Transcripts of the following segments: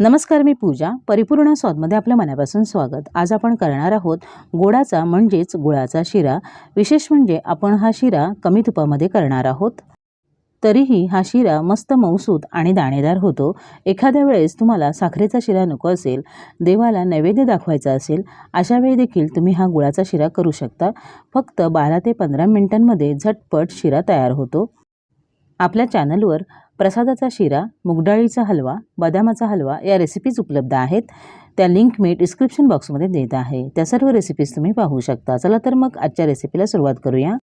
नमस्कार मी पूजा. परिपूर्ण स्वादमध्ये आपल्या मनापासून स्वागत. आज आपण करणार आहोत गोडाचा म्हणजेच गुळाचा शिरा. विशेष म्हणजे आपण हा शिरा कमी तुपामध्ये करणार आहोत. तरीही हा शिरा मस्त मऊसूत आणि दाणेदार होतो. एखाद्या वेळेस तुम्हाला साखरेचा शिरा नको असेल देवाला नैवेद्य दाखवायचा असेल अशा वेळी देखील तुम्ही हा गुळाचा शिरा करू शकता. फक्त बारा ते पंधरा मिनिटांमध्ये झटपट शिरा तयार होतो. आपल्या चॅनलवर प्रसादाचा शिरा मुगडाळीचा हलवा बदामाचा हलवा या रेसिपीज उपलब्ध आहेत. त्या लिंक मी डिस्क्रिप्शन बॉक्समध्ये देत आहे. त्या सर्व रेसिपीज तुम्ही पाहू शकता. चला तर मग आजच्या रेसिपीला सुरुवात करूया.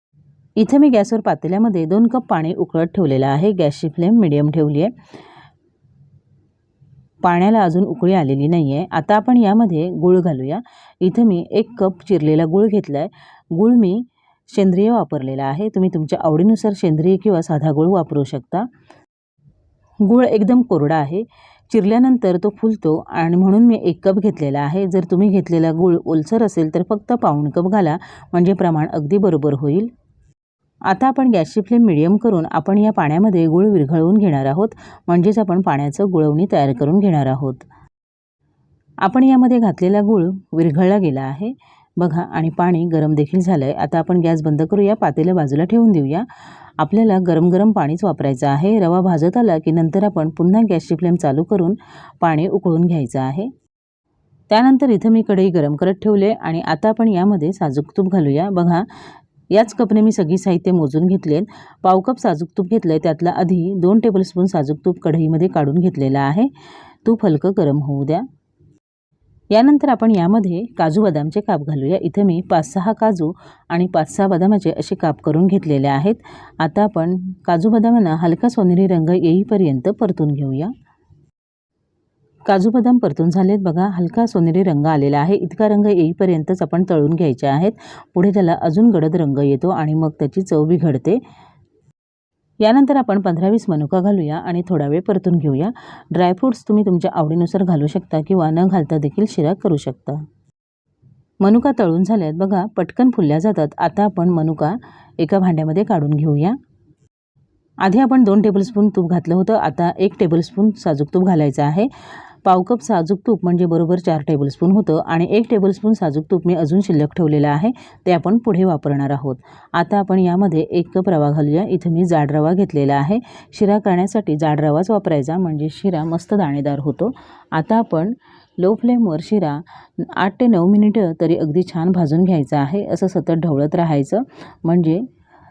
इथे मी गॅसवर पातेल्यामध्ये दोन कप पाणी उकळत ठेवलेलं आहे. गॅसची फ्लेम मिडियम ठेवली आहे. पाण्याला अजून उकळी आलेली नाही आहे आता आपण यामध्ये गूळ घालूया. इथं मी एक कप चिरलेला गूळ घेतला आहे गूळ मी सेंद्रिय वापरलेला आहे. तुम्ही तुमच्या आवडीनुसार सेंद्रिय किंवा साधा गूळ वापरू शकता. गूळ एकदम कोरडा आहे. चिरल्यानंतर तो फुलतो आणि म्हणून मी एक कप घेतलेला आहे. जर तुम्ही घेतलेला गूळ ओलसर असेल तर फक्त पाऊण कप घाला म्हणजे प्रमाण अगदी बरोबर होईल. आता आपण गॅसची फ्लेम मिडियम करून आपण या पाण्यामध्ये गूळ विरघळवून घेणार आहोत म्हणजेच आपण पाण्याचं गुळवणी तयार करून घेणार आहोत. आपण यामध्ये घातलेला गूळ विरघळला गेला आहे. बघा आणि पाणी गरम देखील झालं आहे आता आपण गॅस बंद करूया पातेलं बाजूला ठेवून देऊया. आपल्याला गरम गरम पाणीच वापरायचं आहे. रवा भाजत आला की नंतर आपण पुन्हा गॅसची फ्लेम चालू करून पाणी उकळून घ्यायचं आहे. त्यानंतर इथं मी कढई गरम करत ठेवले आणि आता आपण यामध्ये साजूक तूप घालूया. बघा याच कपने मी सगळी साहित्य मोजून घेतले पाव कप साजूक तूप घेतलं आहे त्यातला आधी दोन टेबलस्पून साजूक तूप कढईमध्ये काढून घेतलेलं आहे. तूप हलकं गरम होऊ द्या. यानंतर आपण यामध्ये काजू बदामचे काप घालूया. इथे मी पाच सहा काजू आणि पाच सहा बदामाचे असे काप करून घेतलेले आहेत. आता आपण काजू बदामांना हलका सोनेरी रंग येईपर्यंत परतून घेऊया. काजू बदाम परतून झालेत बघा. हलका सोनेरी रंग आलेला आहे. इतका रंग येईपर्यंतच आपण तळून घ्यायचे आहेत. पुढे त्याला अजून गडद रंग येतो आणि मग त्याची चव बिघडते. यानंतर आपण पंधरा वीस मनुका घालूया आणि थोडा वेळ परतून घेऊया. ड्रायफ्रूट्स तुम्ही तुमच्या आवडीनुसार घालू शकता किंवा न घालता देखील शिरा करू शकता. मनुका तळून झाल्यात बघा पटकन फुलल्या जातात. आता आपण मनुका एका भांड्यामध्ये काढून घेऊया. आधी आपण दोन टेबलस्पून तूप घातलं होतं. आता एक टेबलस्पून साजूक तूप घालायचं आहे. पाव कप साजूक तूप म्हणजे बरोबर चार टेबलस्पून होतं आणि एक टेबलस्पून साजूक तूप मी अजून शिल्लक ठेवलेलं आहे ते आपण पुढे वापरणार आहोत. आता आपण यामध्ये एक कप रवा घालूया इथं मी जाड रवा घेतलेला आहे. शिरा करण्यासाठी जाड रवाच वापरायचा म्हणजे शिरा मस्त दाणेदार होतो. आता आपण लो फ्लेमवर शिरा आठ ते नऊ मिनिटं तरी अगदी छान भाजून घ्यायचं आहे असं सतत ढवळत राहायचं म्हणजे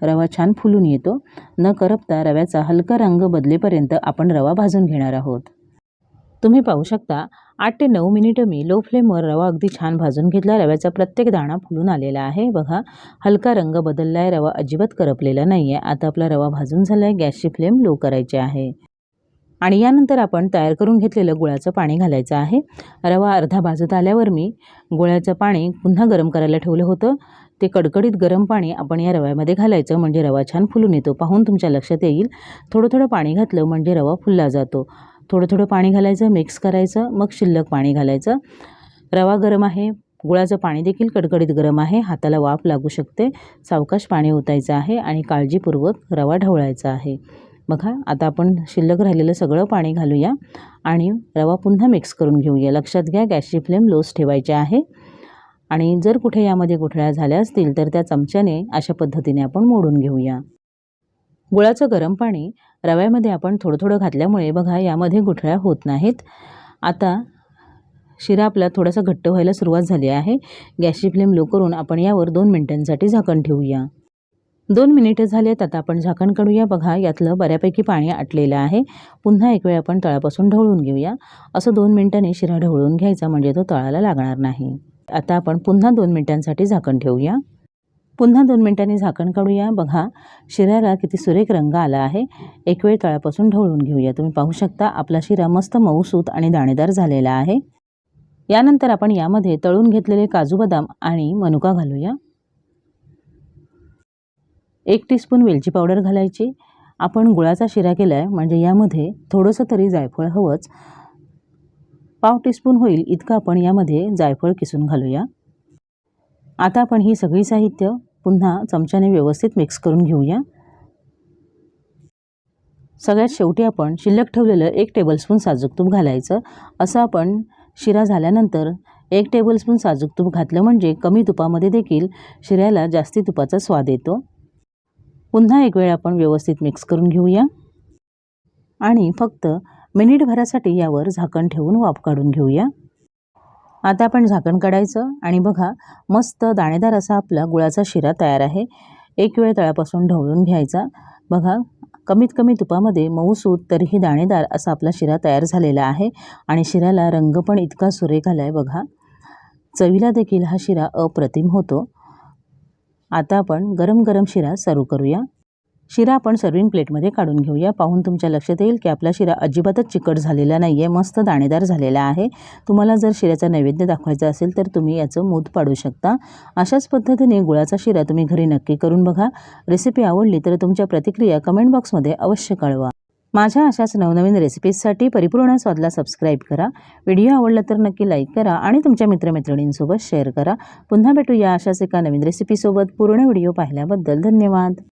रवा छान फुलून येतो. न करपता रव्याचा हलका रंग बदलेपर्यंत आपण रवा भाजून घेणार आहोत. तुम्ही पाहू शकता आठ ते नऊ मिनिटं मी लो फ्लेमवर रवा अगदी छान भाजून घेतला. रव्याचा प्रत्येक दाणा फुलून आलेला आहे. बघा हलका रंग बदलला आहे रवा अजिबात करपलेला नाही आहे आता आपला रवा भाजून झाला आहे गॅसची फ्लेम लो करायची आहे. आणि यानंतर आपण तयार करून घेतलेलं गुळाचं पाणी घालायचं आहे. रवा अर्धा भाजत आल्यावर मी गुळाचं पाणी पुन्हा गरम करायला ठेवलं होतं. ते कडकडीत गरम पाणी आपण या रव्यामध्ये घालायचं. म्हणजे रवा छान फुलून येतो. पाहून तुमच्या लक्षात येईल. थोडं थोडं पाणी घातलं म्हणजे रवा फुलला जातो. थोडं थोडं पाणी घालायचं मिक्स करायचं मग शिल्लक पाणी घालायचं. रवा गरम आहे गुळाचं पाणी देखील कडकडीत गरम आहे हाताला वाफ लागू शकते सावकाश पाणी ओतायचं आहे आणि काळजीपूर्वक रवा ढवळायचा आहे. बघा आता आपण शिल्लक राहिलेलं सगळं पाणी घालूया आणि रवा पुन्हा मिक्स करून घेऊया. लक्षात घ्या गॅसची फ्लेम लोच ठेवायची आहे. आणि जर कुठे यामध्ये गुठळ्या झाल्या असतील तर त्या चमच्याने अशा पद्धतीने आपण मोडून घेऊया. गुळाचं गरम पाणी रव्यामध्ये आपण थोडं थोडं घातल्यामुळे बघा यामध्ये गुठळ्या होत नाहीत. आता शिरा आपला थोडासा घट्ट व्हायला सुरुवात झाली आहे. गॅसची फ्लेम लो करून आपण यावर दोन मिनिटांसाठी झाकण ठेवूया. दोन मिनिटं झालेत आता आपण झाकण काढूया. बघा यातलं बऱ्यापैकी पाणी आटलेलं आहे. पुन्हा एक वेळ आपण तळापासून ढवळून घेऊया. असं दोन मिनिटांनी शिरा ढवळून घ्यायचा म्हणजे तो तळाला लागणार नाही. आता आपण पुन्हा दोन मिनिटांसाठी झाकण ठेवूया. पुन्हा दोन मिनिटांनी झाकण काढूया. बघा शिऱ्याला किती सुरेख रंग आला आहे. एक वेळ तळापासून ढवळून घेऊया. तुम्ही पाहू शकता आपला शिरा मस्त मऊसूत आणि दाणेदार झालेला आहे. यानंतर आपण यामध्ये तळून घेतलेले काजू बदाम आणि मनुका घालूया. एक टीस्पून वेलची पावडर घालायची. आपण गुळाचा शिरा केला आहे म्हणजे यामध्ये थोडंसं तरी जायफळ हवंच. पाव टीस्पून होईल इतकं आपण यामध्ये जायफळ किसून घालूया. आता आपण ही सगळी साहित्य पुन्हा चमच्याने व्यवस्थित मिक्स करून घेऊया. सगळ्यात शेवटी आपण शिल्लक ठेवलेलं एक टेबलस्पून साजूक तूप घालायचं. असं आपण शिरा झाल्यानंतर एक टेबलस्पून साजूक तूप घातलं म्हणजे कमी तुपामध्ये देखील शिऱ्याला जास्ती तुपाचा स्वाद येतो. पुन्हा एक वेळ आपण व्यवस्थित मिक्स करून घेऊया. आणि फक्त मिनिटभरासाठी यावर झाकण ठेवून वाफ काढून घेऊया. आता आपण झाकण काढायचं आणि बघा मस्त दाणेदार असा आपला गुळाचा शिरा तयार आहे. एक वेळ तळापासून ढवळून घ्यायचा. बघा कमीत कमी तुपामध्ये मऊसूत तरीही दाणेदार असा आपला शिरा तयार झालेला आहे आणि शिऱ्याला रंग पण इतका सुरेख आला आहे बघा. चवीला देखील हा शिरा अप्रतिम होतो. आता आपण गरम गरम शिरा सर्व करूया. शिरा आपण सर्विंग प्लेटमध्ये काढून घेऊया. पाहून तुमच्या लक्षात येईल की आपला शिरा अजिबातच चिकट झालेला नाही आहे मस्त दाणेदार झालेला आहे. तुम्हाला जर शिऱ्याचा नैवेद्य दाखवायचा असेल तर तुम्ही याचं मूत पाडू शकता. अशाच पद्धतीने गुळाचा शिरा तुम्ही घरी नक्की करून बघा. रेसिपी आवडली तर तुमच्या प्रतिक्रिया कमेंट बॉक्समध्ये अवश्य कळवा. माझ्या अशाच नवनवीन रेसिपीजसाठी परिपूर्ण स्वादला सबस्क्राईब करा. व्हिडिओ आवडला तर नक्की लाईक करा आणि तुमच्या मित्रमैत्रिणींसोबत शेअर करा. पुन्हा भेटूया अशाच एका नवीन रेसिपीसोबत पूर्ण व्हिडिओ पाहिल्याबद्दल धन्यवाद.